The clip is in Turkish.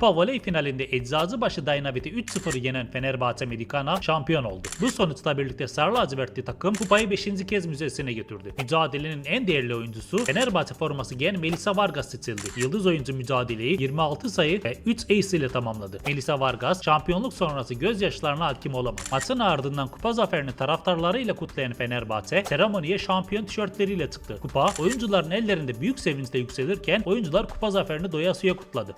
Kupa voley finalinde Eczacıbaşı Dynamite'i 3-0 yenen Fenerbahçe Medikana şampiyon oldu. Bu sonuçla birlikte Sarı lacivertli takım kupayı 5. kez müzesine götürdü. Mücadelenin en değerli oyuncusu Fenerbahçe forması giyen Melisa Vargas seçildi. Yıldız oyuncu mücadeleyi 26 sayı ve 3 ace ile tamamladı. Melisa Vargas şampiyonluk sonrası gözyaşlarına hakim olamadı. Maçın ardından kupa zaferini taraftarlarıyla kutlayan Fenerbahçe seremoniye şampiyon tişörtleriyle çıktı. Kupa oyuncuların ellerinde büyük sevinçle yükselirken oyuncular kupa zaferini doyasıya kutladı.